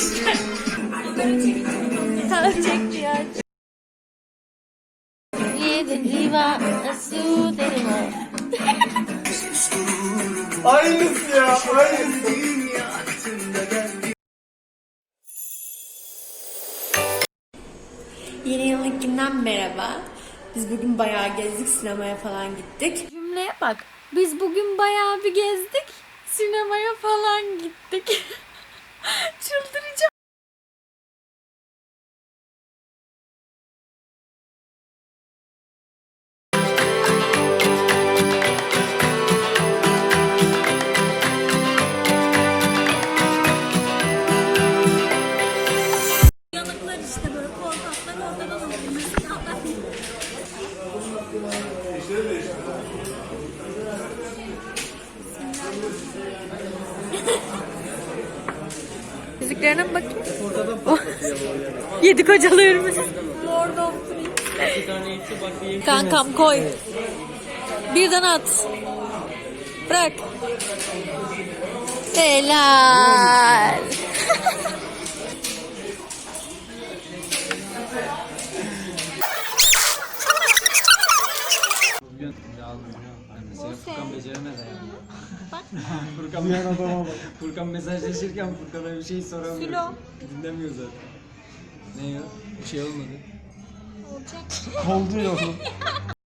işte. Sana çekti ya. Yedi diva su derima. Aynısı ya, aynısı. Yeni yılın ilkinden merhaba. Biz bugün bayağı gezdik, sinemaya falan gittik. Cümleye bak. Biz bugün bayağı bir gezdik, sinemaya falan gittik. Çıldıracağım. Kankam koy. Birden at. Bırak. Helal. Bugün Annesi Furkan beceremez yani. Bak. Furkan, Diğer adama bak. Furkan mesajlaşırken Furkan'a bir şey soramıyor. Dinlemiyor zaten. Ne ya? Bir şey olmadı. Oldu ya oğlum.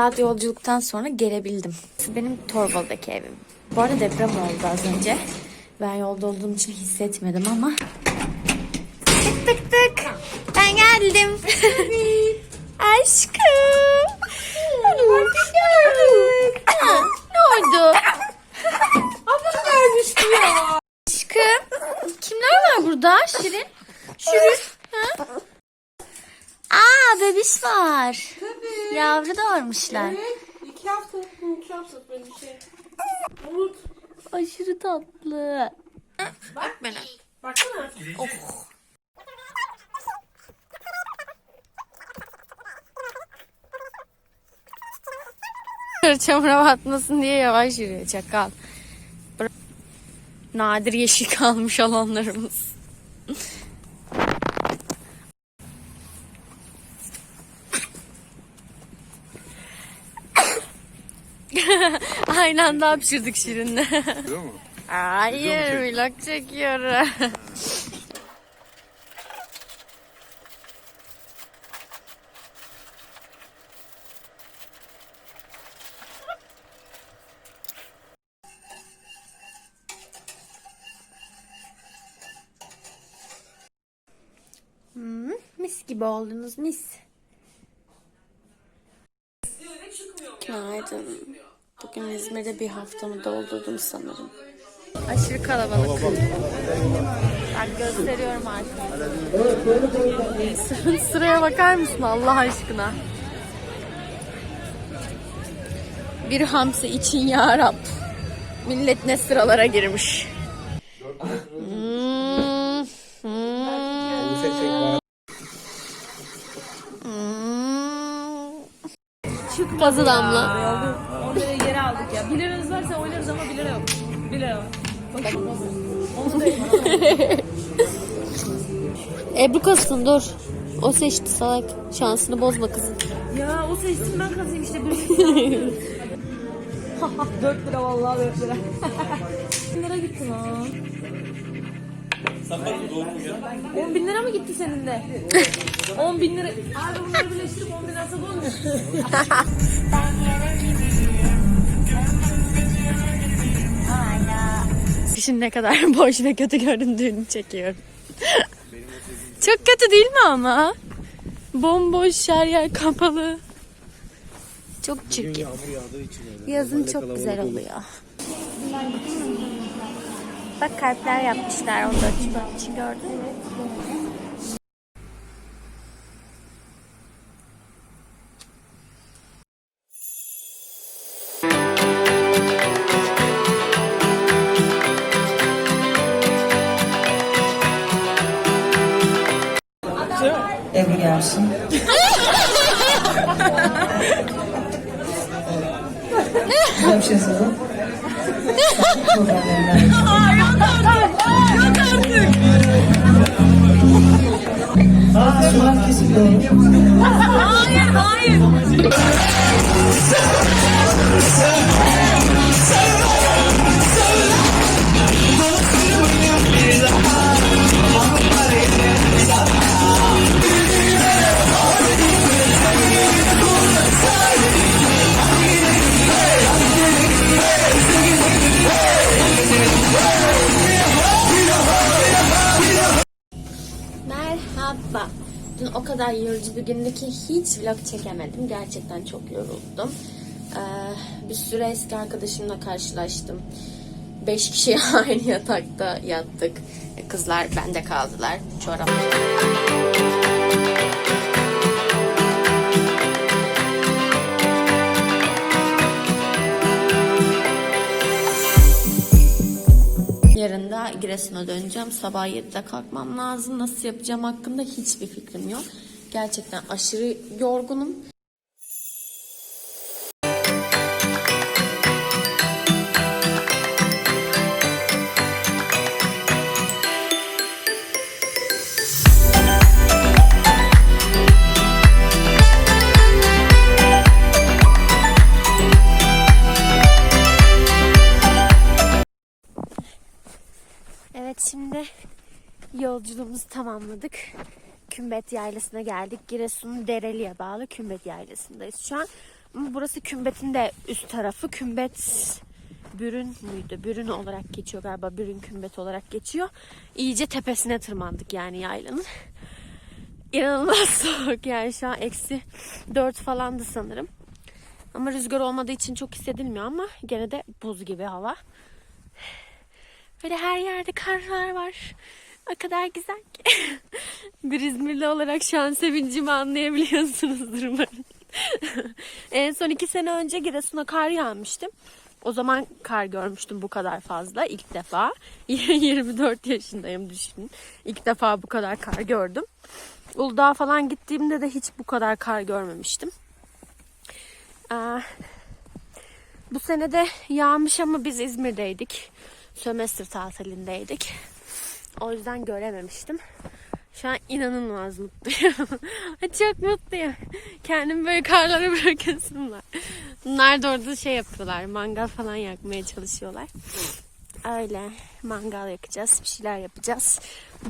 saat yolculuktan sonra gelebildim. Benim Torbalı'daki evim. Bu arada deprem oldu az önce. Ben yolda olduğum için hissetmedim ama. Tık tık tık. Ben geldim. Aşkım. Gördük. Ne oldu? Ablam gelmişti ya. Aşkım. Kimler var burada? Şirin. Şirin. Bebiş var. Tabii. Yavru doğurmuşlar. Evet. İki hafta, iki hafta böyle bir şey. Umut. Aşırı tatlı. Bak bana. Baksana. Çamura batmasın diye yavaş yürüyor çakal. Nadir yeşil kalmış alanlarımız. Aynı anda hapşırdık Şirin'le. Hayır vlog çekiyorum. Hmm, mis gibi oldunuz mis. Günaydın. Bugün İzmir'de bir haftamı doldurdum sanırım. Aşırı kalabalık. Ben gösteriyorum artık. Sıraya bakar mısın Allah aşkına? Bir hamsi için ya Rab. Millet ne sıralara girmiş. Hmm, hmm, hmm. Kazı damla. Ya. 1 liranız varsa oynarız ama 1 lira yok. 1 lira. Bakın Onu da Ebru kasın dur. O seçti salak. Şansını bozma kızım. Ya o seçsin ben kazıyım işte. Bir 4 lira vallahi 4 lira. 1000 lira gitti lan. 10 bin lira mı gitti senin de? 10 bin lira. Abi bunları birleştirip 10 bin lira satın olmuyor. Kışın ne kadar boş ve kötü göründüğünü çekiyorum. çok kötü değil mi ama? Bomboş her yer kapalı. Çok çirkin. Yazın çok güzel oluyor. Bak kalpler yapmışlar 14 Şubat için gördün mü? Gelsin. Güzel bir şey söyle. Aa, sular kesik doğru. Merhaba. Yorucu bir gündü ki hiç vlog çekemedim. Gerçekten çok yoruldum. Ee, bir süre eski arkadaşımla karşılaştım. Beş kişi aynı yatakta yattık. Kızlar bende kaldılar. Çorap. Yarın da Giresun'a döneceğim. Sabah 7'de kalkmam lazım. Nasıl yapacağım hakkında hiçbir fikrim yok. Gerçekten aşırı yorgunum. Evet şimdi yolculuğumuzu tamamladık. Kümbet Yaylası'na geldik. Giresun Dereli'ye bağlı Kümbet Yaylası'ndayız şu an. Ama burası Kümbet'in de üst tarafı. Kümbet Bürün müydü? Bürün olarak geçiyor galiba. Bürün Kümbet olarak geçiyor. İyice tepesine tırmandık yani yaylanın. İnanılmaz soğuk yani şu an eksi 4 falandı sanırım. Ama rüzgar olmadığı için çok hissedilmiyor ama gene de buz gibi hava. Böyle her yerde karlar var. O kadar güzel ki. Bir İzmirli olarak şu an sevincimi anlayabiliyorsunuzdur umarım. en son iki sene önce Giresun'a kar yağmıştım. O zaman kar görmüştüm bu kadar fazla ilk defa. 24 yaşındayım düşünün. İlk defa bu kadar kar gördüm. Uludağ'a falan gittiğimde de hiç bu kadar kar görmemiştim. Aa, bu sene de yağmış ama biz İzmir'deydik. Sömestr tatilindeydik. O yüzden görememiştim. Şu an inanılmaz mutluyum. Çok mutluyum. Kendimi böyle karlara bırakasım var. Bunlar da orada şey yapıyorlar. Mangal falan yakmaya çalışıyorlar. Öyle. Mangal yakacağız. Bir şeyler yapacağız.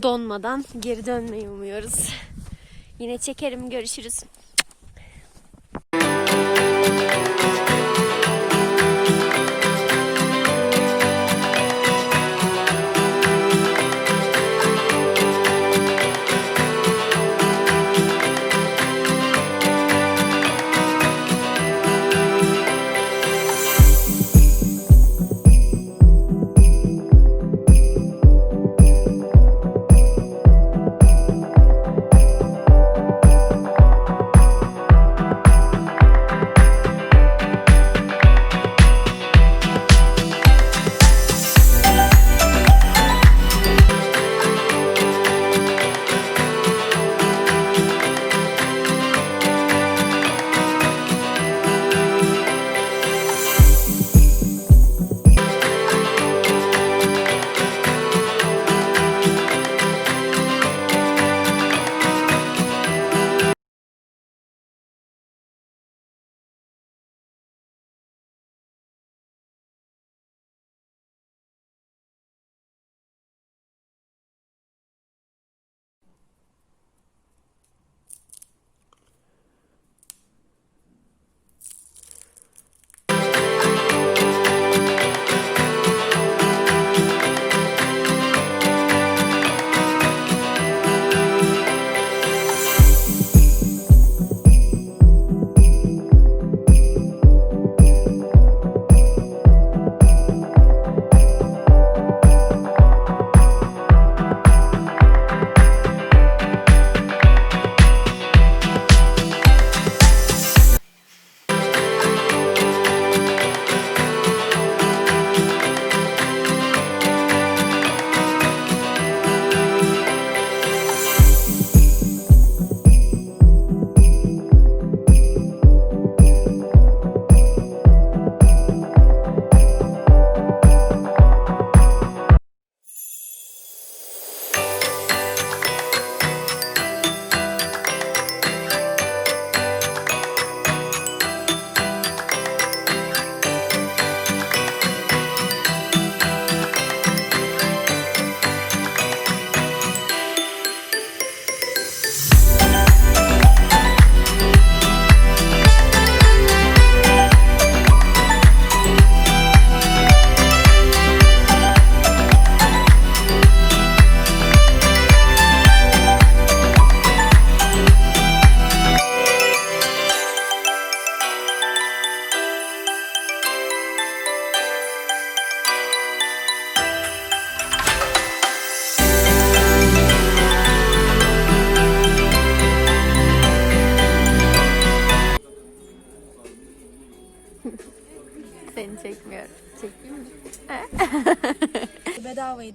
Donmadan geri dönmeyi umuyoruz. Yine çekerim. Görüşürüz.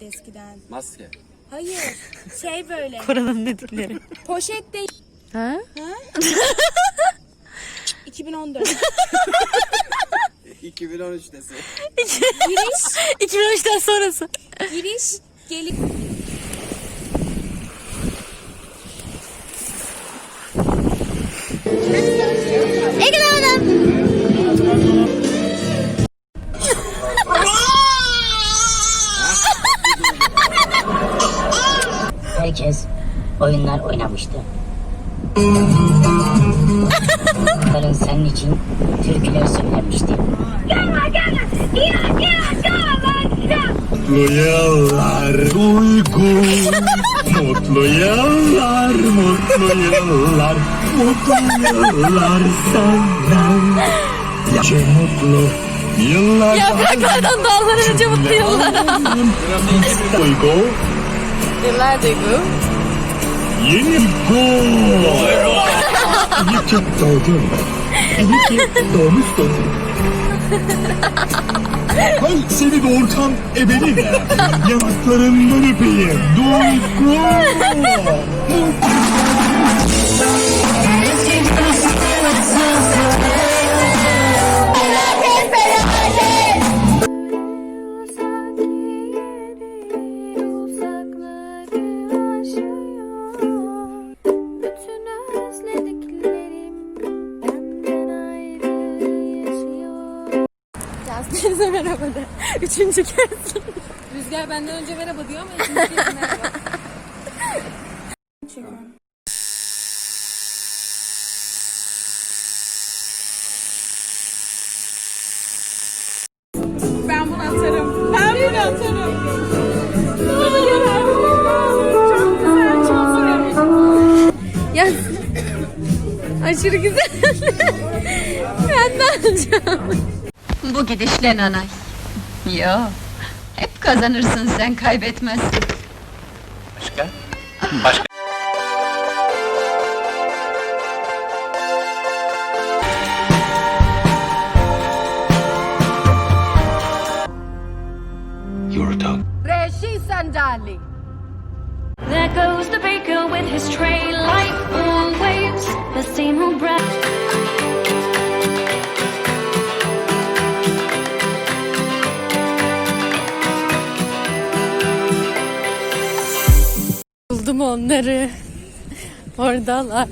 Bedavaydı eskiden. Maske. Hayır. Şey böyle. Paranın dedikleri. Poşet değil. Ha? 2014. 2013 desi. Giriş. 2013'ten sonrası. Giriş. Gelip. İçin türküler söylemişti. Mutlu yıllar uyku. Mutlu yıllar, mutlu yıllar. Mutlu yıllar senden. Yaşa mutlu yıllar. Yapraklardan dağlara önce mutlu yıllar. Uyku. Yıllar duygu. Yeni İyi ki doğdun İyi ki doğmuşsun Hay seni doğurtan ebeni de Yanaklarından öpeyim. Duygu Herkese merhaba de. Üçüncü kez. Rüzgar benden önce merhaba diyor ama ikinci kez merhaba. Ben bunu atarım. Ben bunu atarım. Çok güzel, çok güzel. Ya aşırı güzel. ben de alacağım. Bu gidişle nanay. Yo, hep kazanırsın sen kaybetmezsin. Başka? Reşi Buldum onları. Oradalar.